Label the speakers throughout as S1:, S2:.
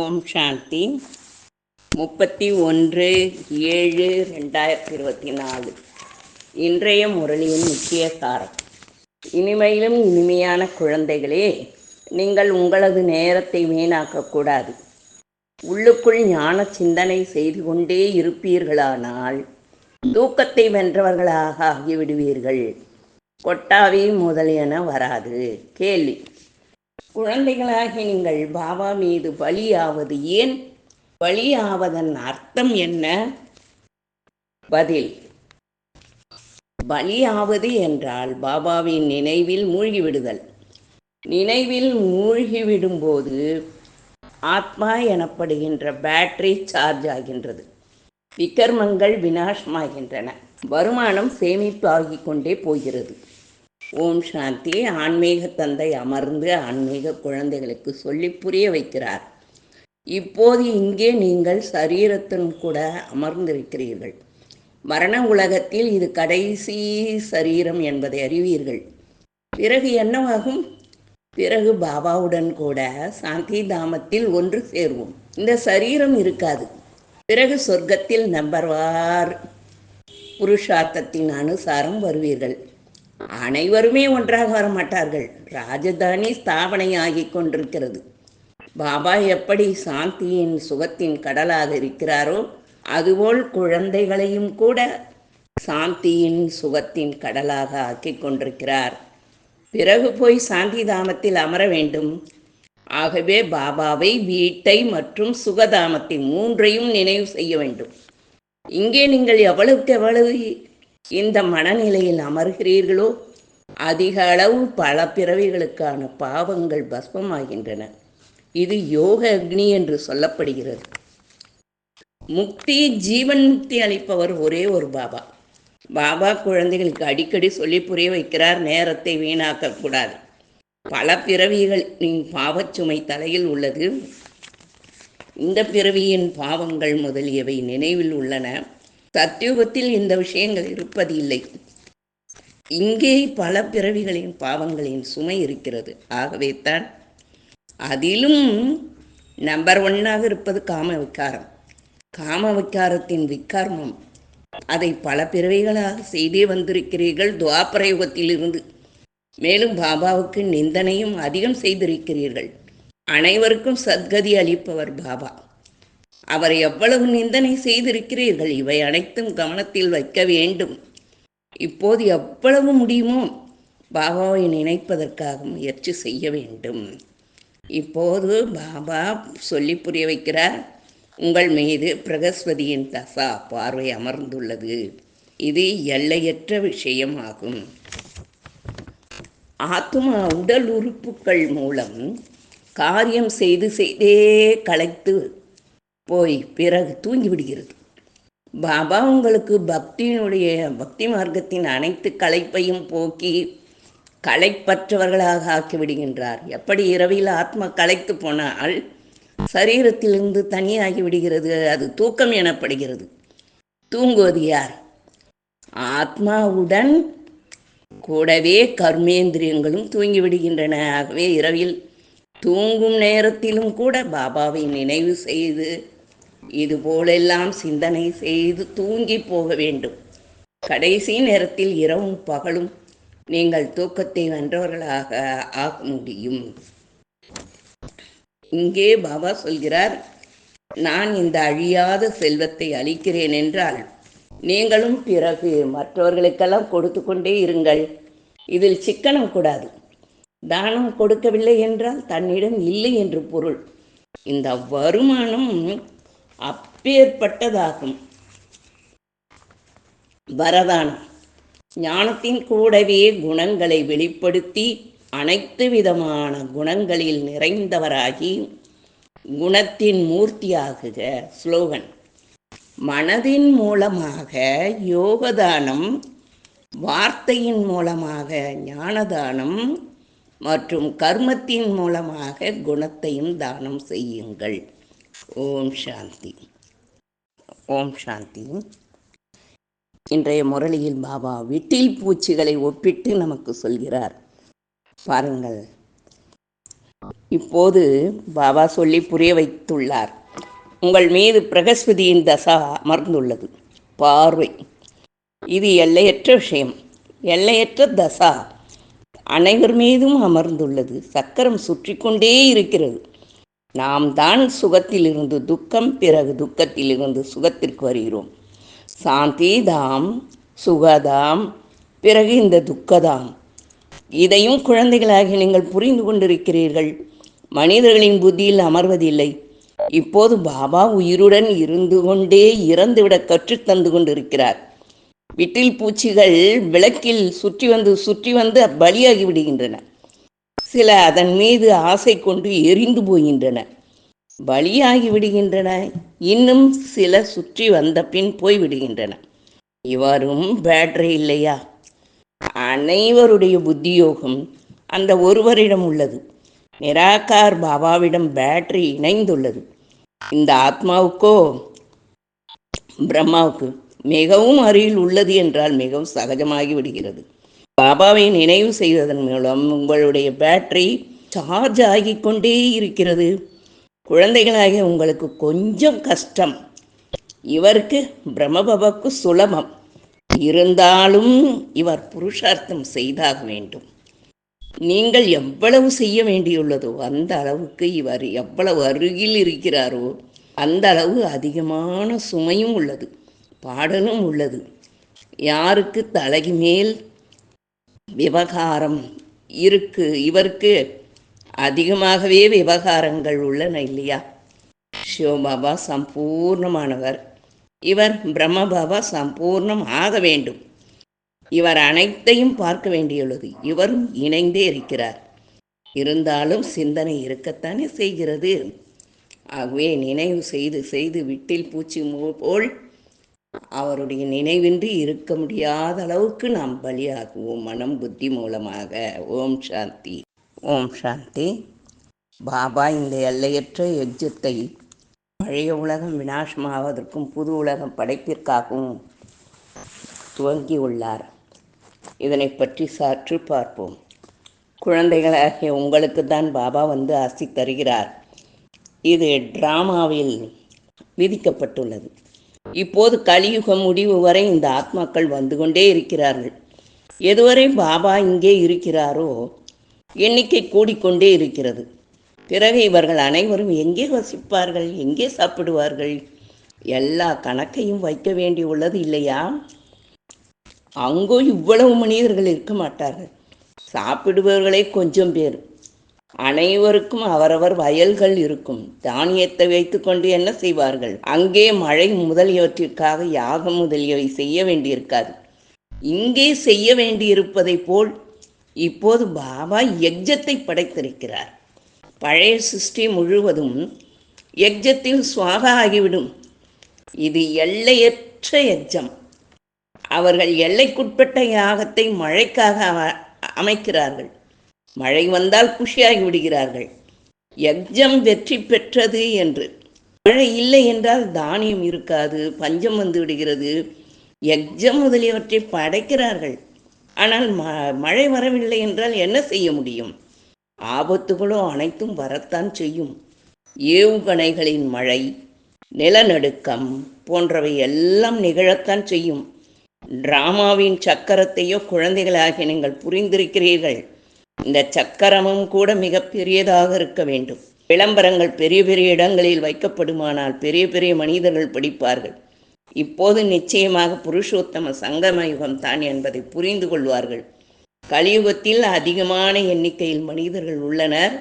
S1: ஓம் சாந்தி. முப்பத்தி ஒன்று ஏழு ரெண்டாயிரத்தி இருபத்தி நாலு. இன்றைய முரளியின் முக்கிய சாரம். இனிமையிலும் இனிமையான குழந்தைகளே நீங்கள் உங்களது நேரத்தை வீணாக்கக்கூடாது உள்ளுக்குள் ஞான சிந்தனை செய்து கொண்டே இருப்பீர்களானால் தூக்கத்தை வென்றவர்களாக ஆகிவிடுவீர்கள். கொட்டாவி முதலியன வராது. கேள்வி. குழந்தைகளாகி நீங்கள் பாபா மீது பலியாவது ஏன்? பலியாவதன் அர்த்தம் என்ன? பதில். பலியாவது என்றால் பாபாவின் நினைவில் மூழ்கிவிடுதல். நினைவில் மூழ்கிவிடும்போது ஆத்மா எனப்படுகின்ற பேட்டரி சார்ஜ் ஆகின்றது. விக்கர்மங்கள் வினாசமாகின்றன வருமானம் சேமிப்பாகிக் கொண்டே போகிறது. ஓம் சாந்தி ஆன்மீக தந்தை அமர்ந்து ஆன்மீக குழந்தைகளுக்கு சொல்லி புரிய வைக்கிறார். இப்போது இங்கே நீங்கள் சரீரத்துடன் கூட அமர்ந்திருக்கிறீர்கள். மரண உலகத்தில் இது கடைசி சரீரம் என்பதை அறிவீர்கள். பிறகு என்னவாகும்? பிறகு பாபாவுடன் கூட சாந்தி தாமத்தில் ஒன்று சேர்வோம். இந்த சரீரம் இருக்காது. பிறகு சொர்க்கத்தில் நம்பர்வார் புருஷார்த்தத்தின் அனுசாரம் வருவீர்கள். அனைவருமே ஒன்றாக வரமாட்டார்கள். ராஜதானி ஸ்தாபனையாகி கொண்டிருக்கிறது. பாபா எப்படி சாந்தியின் சுகத்தின் கடலாக இருக்கிறாரோ அதுபோல் குழந்தைகளையும் கூட சாந்தியின் சுகத்தின் கடலாக ஆக்கி கொண்டிருக்கிறார். பிறகு போய் சாந்தி தாமத்தில் அமர வேண்டும். ஆகவே பாபாவை வீட்டை மற்றும் சுகதாமத்தை மூன்றையும் நினைவு செய்ய வேண்டும். இங்கே நீங்கள் எவ்வளவுக்கு எவ்வளவு இந்த மனநிலையில் அமர்கிறீர்களோ? அதிக அளவு பல பிறவிகளுக்கான பாவங்கள் பஸ்மமாகின்றன. இது யோக அக்னி என்று சொல்லப்படுகிறது. முக்தி ஜீவன் முக்தி அளிப்பவர் ஒரே ஒரு பாபா. பாபா குழந்தைகளுக்கு அடிக்கடி சொல்லி புரிய வைக்கிறார் நேரத்தை வீணாக்கக்கூடாது பல பிறவிகளின் பாவச்சுமை தலையில் உள்ளது. இந்த பிறவியின் பாவங்கள் முதலியவை நினைவில் உள்ளன. சத்தியுகத்தில் இந்த விஷயங்கள் இருப்பது இல்லை. இங்கே பல பிறவிகளின் பாவங்களின் சுமை இருக்கிறது. ஆகவே தான் அதிலும் நம்பர் ஒன்னாக இருப்பது காம விக்காரம் காம விக்காரத்தின் விக்காரமம் அதை பல பிறவிகளாக செய்தே வந்திருக்கிறீர்கள். துவாபர யுகத்திலிருந்து மேலும் பாபாவுக்கு நிந்தனையும் அதிகம் செய்திருக்கிறீர்கள். அனைவருக்கும் சத்கதி அளிப்பவர் பாபா. அவர் எவ்வளவு நிந்தனை செய்திருக்கிறீர்கள்? இவை அனைத்தும் கவனத்தில் வைக்க வேண்டும். இப்போது எவ்வளவு முடியுமோ பாபாவை நினைப்பதற்காக முயற்சி செய்ய வேண்டும். இப்போது பாபா சொல்லி புரிய வைக்கிறார் உங்கள் மீது பிரகஸ்பதியின் தசா பார்வை அமர்ந்துள்ளது. இது எல்லையற்ற விஷயம் ஆகும் ஆத்மா உடல் உறுப்புகள் மூலம் காரியம் செய்து செய்தே களைத்து போய் பிறகு தூங்கி விடுகிறது. பாபா உங்களுக்கு பக்தியினுடைய பக்தி மார்க்கத்தின் அனைத்து களைப்பையும் போக்கி களைப்பற்றவர்களாக ஆக்கி விடுகின்றார். எப்படி இரவில் ஆத்மா களைத்து போனால் சரீரத்திலிருந்து தனியாகி விடுகிறது அது தூக்கம் எனப்படுகிறது. தூங்குவது யார்? ஆத்மாவுடன் கூடவே கர்மேந்திரியங்களும் தூங்கி விடுகின்றன. ஆகவே இரவில் தூங்கும் நேரத்திலும் கூட பாபாவை நினைவு செய்து இது போலெல்லாம் சிந்தனை செய்து தூங்கி போக வேண்டும். கடைசி நேரத்தில் இரவும் பகலும் நீங்கள் தூக்கத்தை வென்றவர்களாக ஆக முடியும். இங்கே பாபா சொல்கிறார் நான் இந்த அழியாத செல்வத்தை அளிக்கிறேன் என்றால் நீங்களும் பிறகு மற்றவர்களுக்கெல்லாம் கொடுத்து கொண்டே இருங்கள். இதில் சிக்கனம் கூடாது. தானம் கொடுக்கவில்லை என்றால் தன்னிடம் இல்லை என்று பொருள். இந்த வருமானம் அப்பேற்பட்டதாகும். வரதானம். ஞானத்தின் கூடவே குணங்களை வெளிப்படுத்தி அனைத்து விதமான குணங்களில் நிறைந்தவராகி குணத்தின் மூர்த்தியாகுக ஸ்லோகன். மனதின் மூலமாக யோகதானம் வார்த்தையின் மூலமாக ஞானதானம் மற்றும் கர்மத்தின் மூலமாக குணத்தையும் தானம் செய்யுங்கள். ஓம் சாந்தி. ஓம் சாந்தி. இன்றைய முரளியில் பாபா விட்டில் பூச்சிகளை ஒப்பிட்டு நமக்கு சொல்கிறார். பாருங்கள். இப்போது பாபா சொல்லி புரிய வைத்துள்ளார். உங்கள் மீது பிரகஸ்பதியின் தசா அமர்ந்துள்ளது. பார்வை. இது எல்லையற்ற விஷயம். எல்லையற்ற தசா அனைவர் மீதும் அமர்ந்துள்ளது. சக்கரம் சுற்றி கொண்டே இருக்கிறது. நாம் தான் சுகத்திலிருந்து துக்கம் பிறகு துக்கத்திலிருந்து சுகத்திற்கு வருகிறோம். சாந்தி தாம் சுகதாம் பிறகு இந்த துக்கதாம். இதையும் குழந்தைகளாகி நீங்கள் புரிந்து கொண்டிருக்கிறீர்கள். மனிதர்களின் புத்தியில் அமர்வதில்லை. இப்போது பாபா உயிருடன் இருந்து கொண்டே இறந்துவிட கற்றுத்தந்து கொண்டிருக்கிறார். விட்டில் பூச்சிகள் விளக்கில் சுற்றி வந்து சுற்றி வந்து பலியாகி விடுகின்றன. சில அதன் மீது ஆசை கொண்டு எரிந்து போகின்றன. பலியாகி விடுகின்றன. இன்னும் சில சுற்றி வந்த பின் போய் விடுகின்றன. இவரும் பேட்டரி இல்லையா? அனைவருடைய புத்தியோகம் அந்த ஒருவரிடம் உள்ளது. நிராகார் பாபாவிடம் பேட்டரி இணைந்துள்ளது. இந்த ஆத்மாவுக்கோ? பிரம்மாவுக்கு மிகவும் அருகில் உள்ளது என்றால் மிகவும் சகஜமாகி விடுகிறது. பாபாவை நினைவு செய்வதன் மூலம் உங்களுடைய பேட்டரி சார்ஜ் ஆகி கொண்டே இருக்கிறது. குழந்தைகளாகிய உங்களுக்கு கொஞ்சம் கஷ்டம். இவருக்கு பிரம்மபாபாவுக்கு சுலபம். இருந்தாலும் இவர் புருஷார்த்தம் செய்தாக வேண்டும். நீங்கள் எவ்வளவு செய்ய வேண்டியுள்ளதோ அந்த அளவுக்கு இவர் எவ்வளவு அருகில் இருக்கிறாரோ அந்த அளவு அதிகமான சுமையும் உள்ளது. பாடலும் உள்ளது. யாருக்கு தலைக்கு மேல் விவகாரம் இருக்கு இவருக்கு அதிகமாகவே விவகாரங்கள் உள்ளன இல்லையா? சிவபாபா சம்பூர்ணமானவர். இவர் பிரம்மபாபா சம்பூர்ணம் ஆக வேண்டும். இவர் அனைத்தையும் பார்க்க வேண்டியுள்ளது. இவரும் இணைந்தே இருக்கிறார். இருந்தாலும் சிந்தனை இருக்கத்தானே செய்கிறது. ஆகவே நினைவு செய்து செய்து விட்டில் பூச்சி போல் அவருடைய நினைவின்றி இருக்க முடியாத அளவுக்கு நாம் பலியாகுவோம் மனம் புத்தி மூலமாக. ஓம் சாந்தி. ஓம் சாந்தி. பாபா இந்த எல்லையற்ற யஜ்ஜத்தை பழைய உலகம் விநாசமாவதற்கும் புது உலகம் படைப்பிற்காகவும் துவங்கியுள்ளார் இதனை பற்றி சற்று பார்ப்போம். குழந்தைகளாகிய உங்களுக்கு தான் பாபா வந்து ஆசி தருகிறார். இது டிராமாவில் விதிக்கப்பட்டுள்ளது. இப்போது கலியுகம் முடிவு வரை இந்த ஆத்மாக்கள் வந்து கொண்டே இருக்கிறார்கள். எதுவரை பாபா இங்கே இருக்கிறாரோ எண்ணிக்கை கூடிக்கொண்டே இருக்கிறது. பிறகு இவர்கள் அனைவரும் எங்கே வசிப்பார்கள் எங்கே சாப்பிடுவார்கள் எல்லா கணக்கையும் வைக்க வேண்டியுள்ளது இல்லையா? அங்கோ இவ்வளவு மனிதர்கள் இருக்க மாட்டார்கள். சாப்பிடுபவர்களே கொஞ்சம் பேர். அனைவருக்கும் அவரவர் வயல்கள் இருக்கும். தானியத்தை வைத்துக்கொண்டு என்ன செய்வார்கள்? அங்கே மழை முதலியவற்றிற்காக யாகம் முதலியவை செய்ய வேண்டியிருக்காது. இங்கே செய்ய வேண்டியிருப்பதை போல் இப்போது பாபா யக்ஜத்தை படைத்திருக்கிறார். பழைய சிருஷ்டி முழுவதும் யக்ஜத்தில் சுவாக ஆகிவிடும். இது எல்லையற்ற யஜ்ஜம் அவர்கள் எல்லைக்குட்பட்ட யாகத்தை மழைக்காக அமைக்கிறார்கள். மழை வந்தால் குஷியாகி விடுகிறார்கள். யஜ்ஜம் வெற்றி பெற்றது என்று. மழை இல்லை என்றால் தானியம் இருக்காது பஞ்சம் வந்து விடுகிறது. யஜ்ஜம் முதலியவற்றை படைக்கிறார்கள். ஆனால் ம மழை வரவில்லை என்றால் என்ன செய்ய முடியும்? ஆபத்துகளோ அனைத்தும் வரத்தான் செய்யும். ஏவுகணைகளின் மழை நிலநடுக்கம் போன்றவை எல்லாம் நிகழத்தான் செய்யும். டிராமாவின் சக்கரத்தையோ குழந்தைகளாகிய நீங்கள் புரிந்திருக்கிறீர்கள். இந்த சக்கரமும் கூட மிக பெரியதாக இருக்க வேண்டும். விளம்பரங்கள் பெரிய பெரிய இடங்களில் வைக்கப்படுமானால் பெரிய பெரிய மனிதர்கள் படிப்பார்கள். இப்போது நிச்சயமாக புருஷோத்தம சங்கம யுகம் தான் என்பதை புரிந்து கொள்வார்கள். கலியுகத்தில் அதிகமான எண்ணிக்கையில் மனிதர்கள் உள்ளனர்.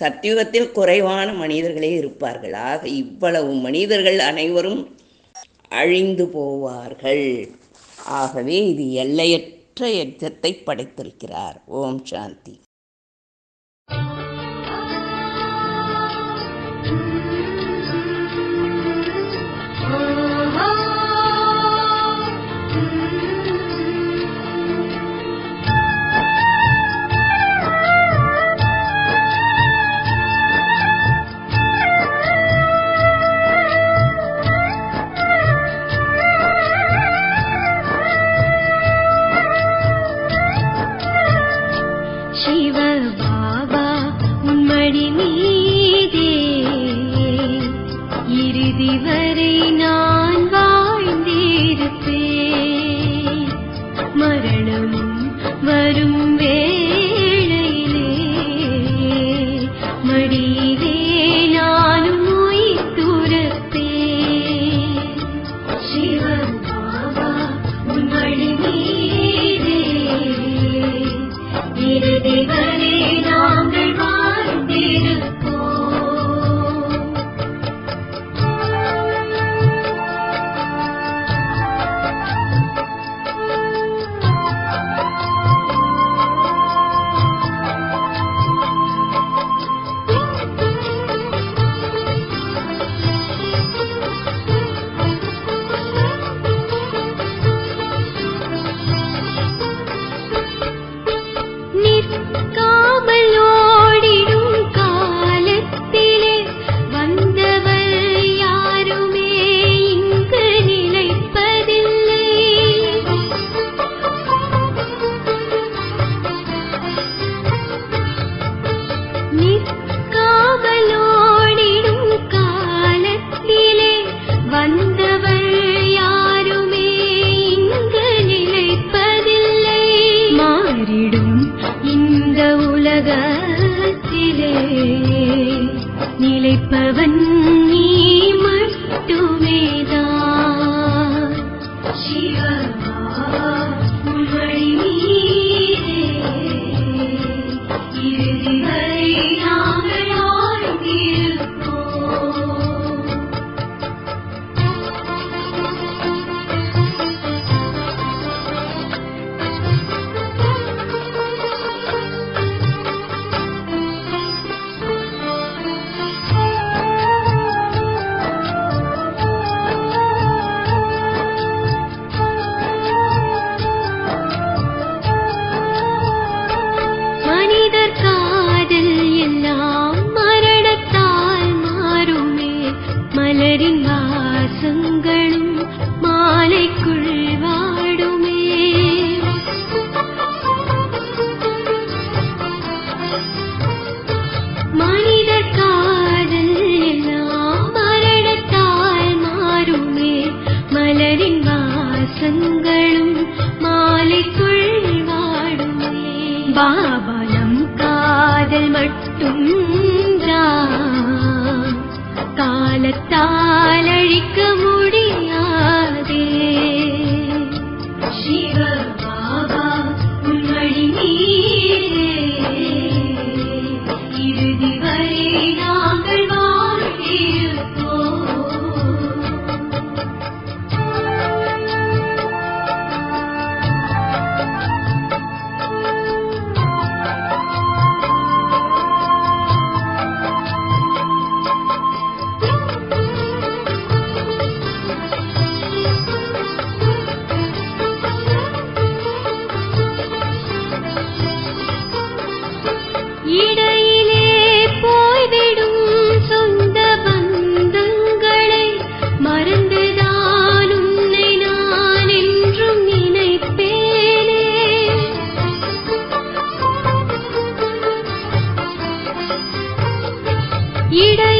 S1: சத்தியுகத்தில் குறைவான மனிதர்களே இருப்பார்கள். ஆக இவ்வளவு மனிதர்கள் அனைவரும் அழிந்து போவார்கள். ஆகவே இது எல்லையற்ற எச்சத்தை படைத்திருக்கிறார். ஓம் சாந்தி.
S2: இந்த உலகத்திலே நிலைப்பவன் நீ மட்டுமேதான் சிவா இடை